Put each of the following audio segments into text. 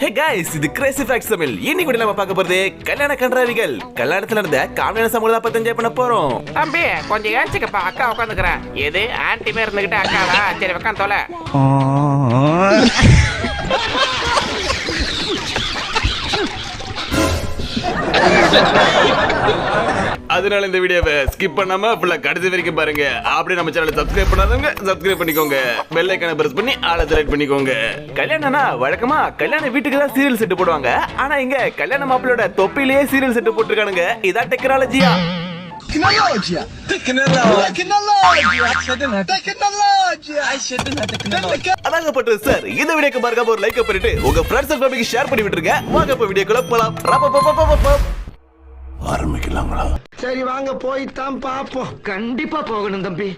ஹே guys இது crazy facts Tamil. இன்னைக்கு கூட நம்ம பார்க்க போறது கல்யாண கன்றாவிகள் கல்யாணத்துல நடந்த காமெடியான சம்பளம் பத்தி என்ஜாய் பண்ண போறோம். தம்பி கொஞ்சம் ஏஞ்சிக்கப்பா அக்கா உட்காந்துக்கிறேன். எது ஆன்டிமே இருந்துகிட்டு அக்காவா? சரி உட்காந்து தொலை. அதனால இந்த வீடியோவை ஸ்கிப் பண்ணாம ஃபுல்லா கடைசி வரைக்கும் பாருங்க அப்படியே நம்ம சேனலை சப்ஸ்கிரைப் பண்ணாதவங்க சப்ஸ்கிரைப் பண்ணிக்கோங்க பெல் ஐக்கான பிரஸ் பண்ணி ஆளை செலக்ட் பண்ணிக்கோங்க கல்யாணம்னா வழக்கமா கல்யாண வீட்டுக்கு தான் சீரியல் செட்டு போடுவாங்க ஆனா இங்க கல்யாண மாப்பிள்ளையோட தொப்பிலேயே சீரியல் செட்டு போட்டிருக்கானுங்க இதான் டெக்னாலஜியா! Tecnologia! Tecnologia! Tecnologia! அதாங்கப்பட்டது சார் இந்த வீடியோக்கு மறக்காம ஒரு லைக் பண்ணிட்டு உங்க ஃப்ரெண்ட்ஸ் அண்ட் ஃபேமிலிக்கு ஷேர் பண்ணி விட்டுருங்க வாங்க இப்ப வீடியோக்குள்ள போலாம். ஆரம்பிக்கலாங்களா சரி வாங்க போய்தான் பாப்போம். கண்டிப்பா போகணும் தம்பி.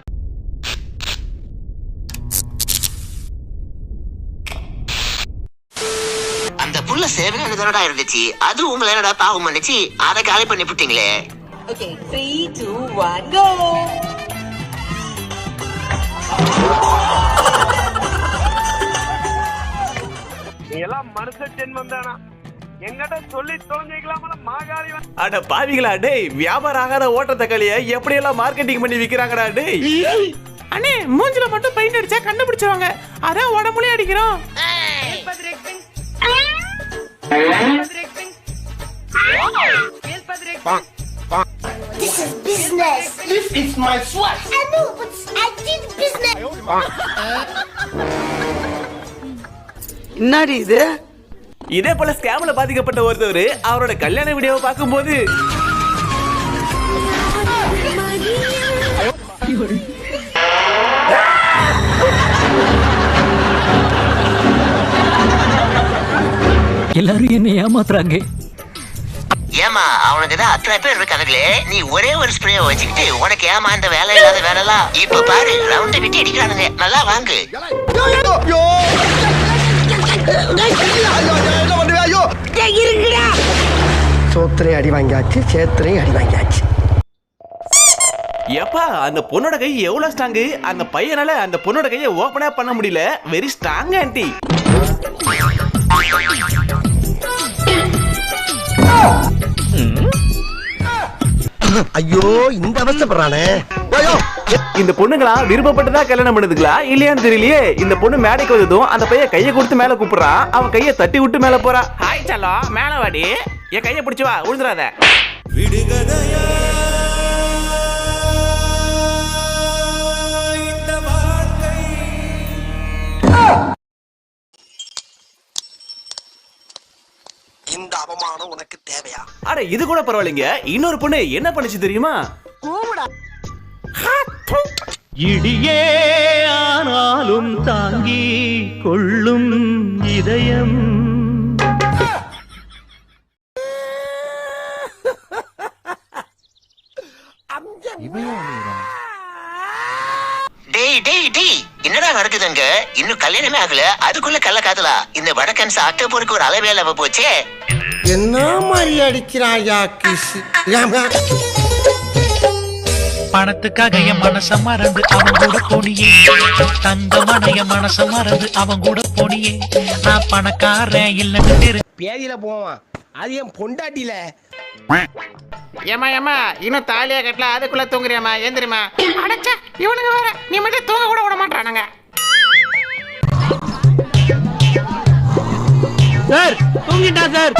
அந்த புள்ள சேவையான தடடா இருந்துச்சு. அது உங்களை என்னடா பாவம் பண்ணுச்சு? அதை காலி பண்ணி விட்டீங்களே. Okay, three, two, one, go! நீ எல்லாம் மனுஷ ஜென்மம் தானா? அட பாவிகளா டேய் வியாபாரம் ஆகாத ஓட்ட தக்காளிய எப்படி எல்லாம் மார்க்கெட்டிங் பண்ணி விக்கிறாங்கடா டேய் அண்ணே மூஞ்சில மட்டும் பெயிண்ட் அடிச்சா கண்டுபிடிச்சிருவாங்க அதான் உடம்புலயே அடிக்கிறோம் This is business. This is my sweat. I know, but I did business. என்னடி இது இதே போல ஸ்கேம்ல பாதிக்கப்பட்ட ஒருத்தவர் அவரோட கல்யாண வீடியோவை பார்க்கும்போது எல்லாரும் என்ன ஏமாத்துறாங்க. ஏமா அவனுக்கு தான் அத்தனை பேர் இருக்காங்களே நீ ஒரே ஒரு ஸ்ப்ரே வச்சுக்கிட்டு உனக்கு ஏமா இந்த வேலை இல்லாத வேலைலாம்? இப்ப பாரு ரவுண்ட விட்டு அடிக்கிறானுங்க. நல்லா வாங்கு. சோத்திரையும் அடி வாங்கியாச்சு சேத்திரையும் அடி வாங்கியாச்சு. எப்பா அந்த பொண்ணோட கை எவ்வளவு ஸ்ட்ராங் அந்த பையனால அந்த பொண்ணோட கையை ஓபனே பண்ண முடியல. வெரி ஸ்ட்ராங் ஆன்ட்டி ஐயோ இந்த அவசப்படுறானே ஐயோ. இந்த பொண்ணுங்களா விருப்பப்பட்டுதா கல்யாணம் பண்ணுதுங்களா? இல்லையான்னு தெரியலையே. இந்த பொண்ணு மேடைக்கு வந்ததும் அந்த பையன் கையை கொடுத்து மேல கூப்பிடுறான். அவன் கையை தட்டி விட்டு மேல போறா ஹாய் செல்லம். மேல வாடி. என் கையை பிடிச்சு வா விழுந்துடாத இந்த அவமானம் உனக்கு தேவையா? அட இது கூட பரவாயில்லைங்க. இன்னொரு பொண்ணு என்ன பண்ணுச்சு தெரியுமா? இடியே ஆனாலும் தாங்கி கொள்ளும் இதயம். டேய் டேய் டேய். என்னடா நடக்குதுங்க இன்னும் கல்யாணமே ஆகல. அதுக்குள்ள கள்ள காதலா? இந்த வடக்கன்ஸ் அக்டோபருக்கு ஒரு அளவே இல்லாம போச்சே. என்ன மாதிரி அடிக்கிறாயா கிஸ் பணத்துக்காக என் மனச மறந்து அவன் கூட போனியே. தங்கமான என் மனச மறந்து அவன் கூட போனியே. நான் பணக்காரன் இல்லைன்னு பேதியில போவான். அது என் பொண்டாட்டில ஏமா ஏமா இன்னும் தாலியா கட்டல அதுக்குள்ள தூங்குறியாமா ஏந்திரிமா அடச்சா இவனுங்க வேற நீ மட்டும் தூங்க கூட விட மாட்டானுங்க சார் தூங்கிட்டா சார்?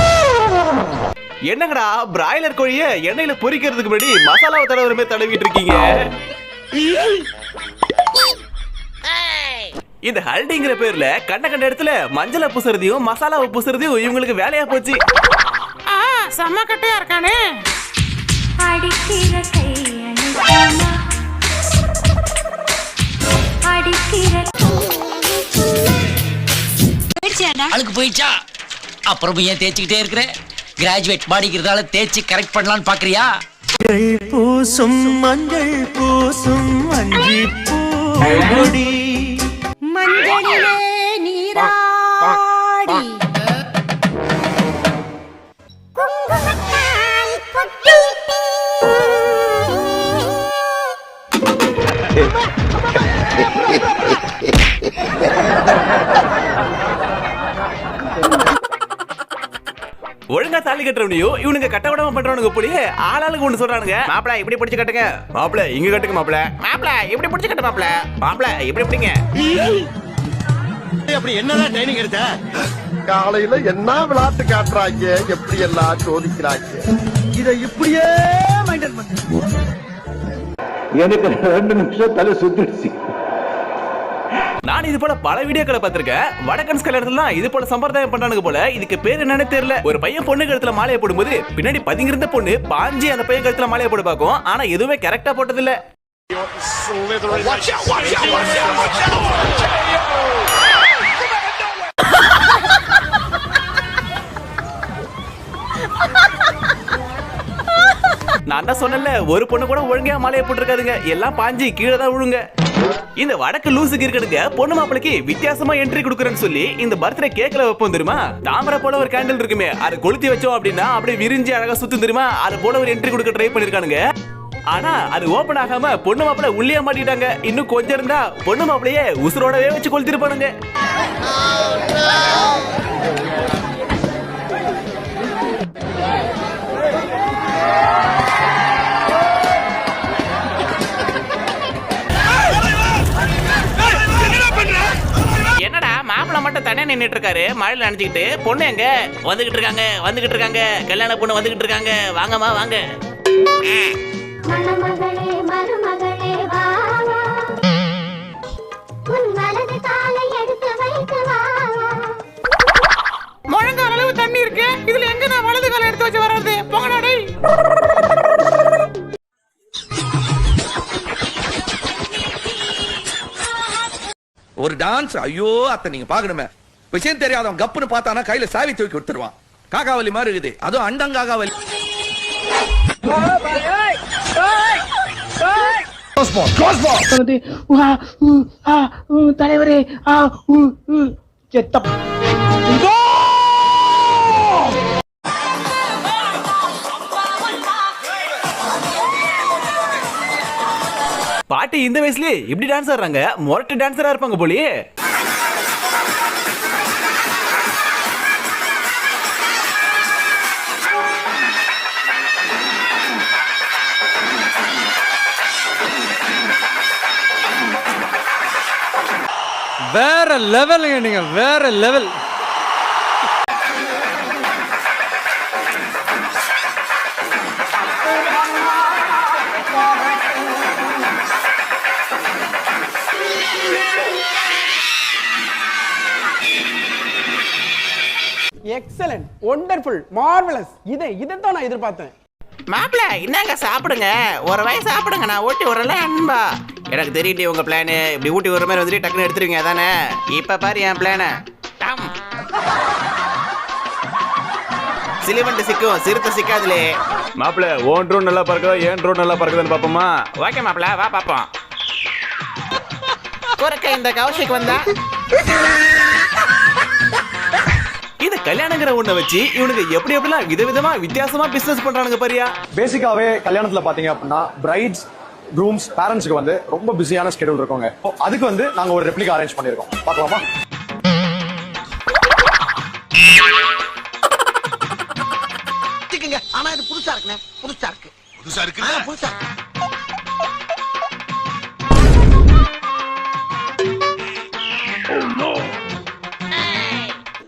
என்னங்கடா பிராய்லர் கோழிய எண்ணெயில பொரிக்கிறதுக்கு முன்னாடி மசாலாவை தடவுற மாதிரி தடவிட்டு இருக்கீங்க? இந்த ஹல்டிங்கிற பேர்ல கண்ட கண்ட இடத்துல மஞ்சளை பூசுறதையும் மசாலாவை பூசுறதையும் இவங்களுக்கு வேலையா போச்சு. செம்ம கட்டையா இருக்கானே. அடிக்கிற கை அணைக்குமா? அடிக்கிற அழுக்கு போயிச்சா அப்புறம் ஏன் தேய்ச்சிக்கிட்டே இருக்கிற? கிராஜுவேட் பாடிக்கிறதால தேய்ச்சி கரெக்ட் பண்ணலாம்னு பாக்குறியா? பூசும் மஞ்சள் பூசும் அஞ்சி பூடி மஞ்சளிலே நீராடி. தாலி கட்டுறவனையும் இவனுங்க கட்ட விடாம பண்றவனுங்க போலயே ஆளாளுக்கு ஒண்ணு சொல்றானுங்க. மாப்பிள இப்படி பிடிச்சு கட்டுங்க. மாப்பிள இங்க கட்டுங்க மாப்பிள. மாப்பிள இப்படி பிடிச்சு கட்டு மாப்பிள. மாப்பிள இப்படி பிடிங்க. அப்படி என்னதான் ட்ரைனிங் எடுத்த? காலையில என்ன விளையாட்டு காட்டுறாங்க? எப்படி எல்லாம் சோதிக்கிறாங்க? இதை இப்படியே மெயின்டைன் பண்ணு. எனக்கு ரெண்டு நிமிஷம் தலை சுத்திடுச்சு. நான் இது போல பல வீடியோக்களை பார்த்திருக்கேன். வடக்கன்ஸ் கல்யாணத்துல இது போல சம்பிரதாயம் பண்றானுங்க போல. இதுக்கு பேர் என்னன்னு தெரியல. ஒரு பையன் பொண்ணு கழுத்துல மாலையை போடும்போது பின்னாடி பதுங்கிருந்த பொண்ணு பாஞ்சி அந்த பையன் கழுத்துல மாலையை போட பார்க்கும். ஆனா எதுவுமே கரெக்டா போட்டது நான் தான் சொன்னல ஒரு பொண்ணு கூட ஒழுங்கா மாலையை போட்டுருக்காதுங்க. எல்லாம் பாஞ்சி கீழே தான் விழுங்க. இந்த வடக்கு லூசுக்கு இருக்கிறதுங்க பொண்ணு மாப்பிளைக்கு வித்தியாசமா என்ட்ரி கொடுக்குறேன்னு சொல்லி இந்த பர்த்டே கேக்ல வைப்போம் தெரியுமா? தாமரை போல ஒரு கேண்டில் இருக்குமே அதை கொளுத்தி வச்சோம் அப்படின்னா அப்படியே விரிஞ்சு அழகா சுத்தும் தெரியுமா? அது போல ஒரு என்ட்ரி கொடுக்க ட்ரை பண்ணிருக்கானுங்க. ஆனா அது ஓபன் ஆகாம பொண்ணு மாப்பிள உள்ளே மாட்டிட்டாங்க. இன்னும் கொஞ்சம் இருந்தா பொண்ணு மாப்பிளையே உசுரோடவே வச்சு கொளுத்திருப்பானுங்க. Oh, நின்னுட்டு இருக்காரு மழையில நினைச்சுக்கிட்டு பொண்ணு எங்க? வந்துகிட்டு இருக்காங்க வந்துகிட்டு இருக்காங்க கல்யாண பொண்ணு வந்துகிட்டு இருக்காங்க வாங்கம்மா வாங்க. முழங்கால் அளவு தண்ணி இருக்கு. இதுல எங்க நான் வலது கால எடுத்து வச்சு வர்றது? போங்கடா டேய். ஒரு டான்ஸ். ஐயோ அத்தை நீங்க பாக்கணுமே விஷயம் தெரியாதவன் கப்புன்னு பார்த்தானா கையில சாவி தூக்கி கொடுத்துருவான் காகாவலி மாதிரி இருக்குது. அதுவும் அண்டங்காகாவலி தலைவரே செத்த பாட்டி இந்த வயசுலயே இப்படி டான்ஸ் ஆடுறாங்க? முரட்டு டான்ஸரா இருப்பாங்க போலயே. வேற லெவலுங்க நீங்க வேற லெவல். எக்ஸலன்ட் ஒண்டர்ஃபுல் மார்வலஸ் இதை இதைத்தான் நான் எதிர்பார்த்தேன். மாப்பிள என்னங்க சாப்பிடுங்க. ஒரு வயசு சாப்பிடுங்க நான் ஊட்டி விடல அன்பா. எனக்கு தெரியல உங்க பிளானு இப்படி ஊட்டி ஒரு மாதிரி வந்துட்டு டக்குன்னு எடுத்துருவீங்க அதானே? இப்ப பாரு என் பிளான சிலிவண்டு சிக்கும் சிறுத்தை சிக்காதுலே. மாப்பிள ஓன் ட்ரோன் நல்லா பறக்குதா ஏன் ட்ரோன் நல்லா பறக்குதான்னு பாப்போமா? ஓகே மாப்பிள வா பாப்போம். குறுக்க இந்த கௌஷிக் வந்தா. இந்த கல்யாணங்கிற ஒண்ண வச்சு இவனுக்கு எப்படி எப்படிலாம் விதவிதமா வித்தியாசமா பிசினஸ் பண்றானுங்க பாரியா? பேசிக்காவே கல்யாணத்துல பாத்தீங்க அப்படின்னா பிரைட்ஸ் ரூம்ஸ் பேரண்ட்ஸ்க்கு வந்து ரொம்ப பிஸியான ஸ்கெடியூல் இருக்குங்க. அதுக்கு வந்து நாங்க ஒரு ரெப்ளிகா அரேஞ்ச் பண்ணிருக்கோம் பார்க்கலாமா? ஆனா இது புதுசா இருக்குண்ணே. புதுசா இருக்கு. புதுசா இருக்கு புதுசா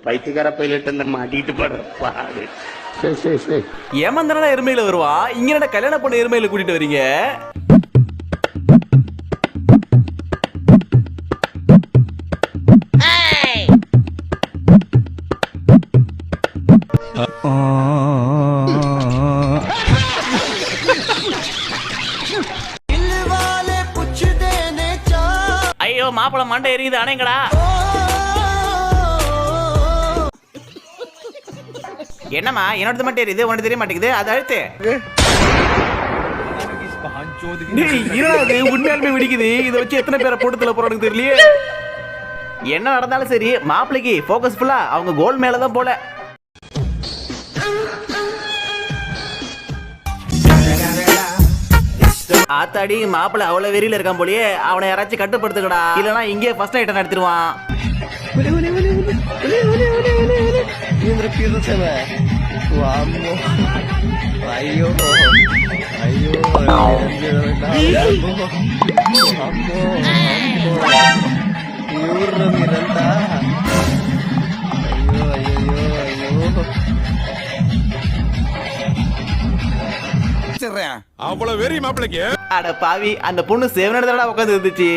பைத்தியக்கார பைலட் அந்த மாட்டிட்டு படுற பாடு. ஏமாந்தானடா எருமையில வருவா? இங்க கல்யாணம் பண்ண எருமையில கூட்டிட்டு வரீங்க? மண்டை எரியுது அணைங்களா? என்னம்மா என்னோடது மட்டும் எரியுது உனக்கு தெரிய மாட்டேங்குது. அது அழுத்து. என்னடா உண்மையாலுமே வெடிக்குது. இதை வச்சு எத்தனை பேரை போட்டு தள்ள போறானுங்க தெரியலையே. என்ன நடந்தாலும் சரி மாப்பிளைக்கு ஃபோக்கஸ் ஃபுல்லா அவங்க கோல் மேல தான் போல. ஆத்தாடி மாப்பிளை அவ்வளவு வெறியில இருக்கான் போலயே அவனை யாராச்சும் கட்டுப்படுத்துக்கடா இல்லனா இங்கே ஃபர்ஸ்ட் ஐட்டம் நடத்திடுவான். ஐயோ ஐயோ ஐயோ ஐயோ. ஐயோ அவ்வளவு வெறி மாப்பிளைக்கு? அட பாவி அந்த பொண்ணு சேவன இடத்துல உட்காந்து இருந்துச்சு.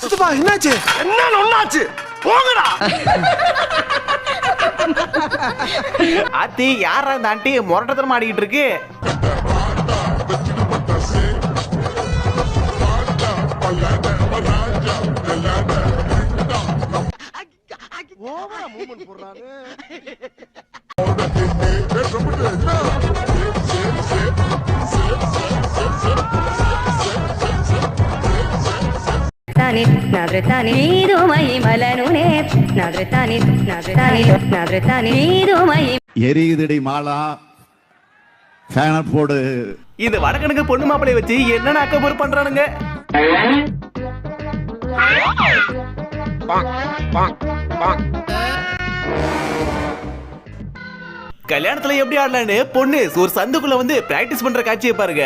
சித்தப்பா என்னாச்சு? என்ன ஒண்ணாச்சு. போங்கடா. ஆத்தி யாரா இந்த ஆண்டி? முரட்டத்தனம் ஆடிக்கிட்டு இருக்கு. ஓவரா மூவ்மெண்ட் போடுறானே తాని నవ్రతాని నీదుమై మలనునే నవ్రతాని నవ్రతాని నవ్రతాని నీదుమై எரியுதடி மாலா ஃபேன போடு இந்த வடக்கனுக்கு பொண்ணு மாப்பிளைய வச்சு என்னென்ன அக்கபூர் பண்றானுங்க கல்யாணத்துல எப்படி ஆடலான்னு பொண்ணு ஒரு சந்துக்குள்ள வந்து பிராக்டிஸ் பண்ற காட்சியை பாருங்க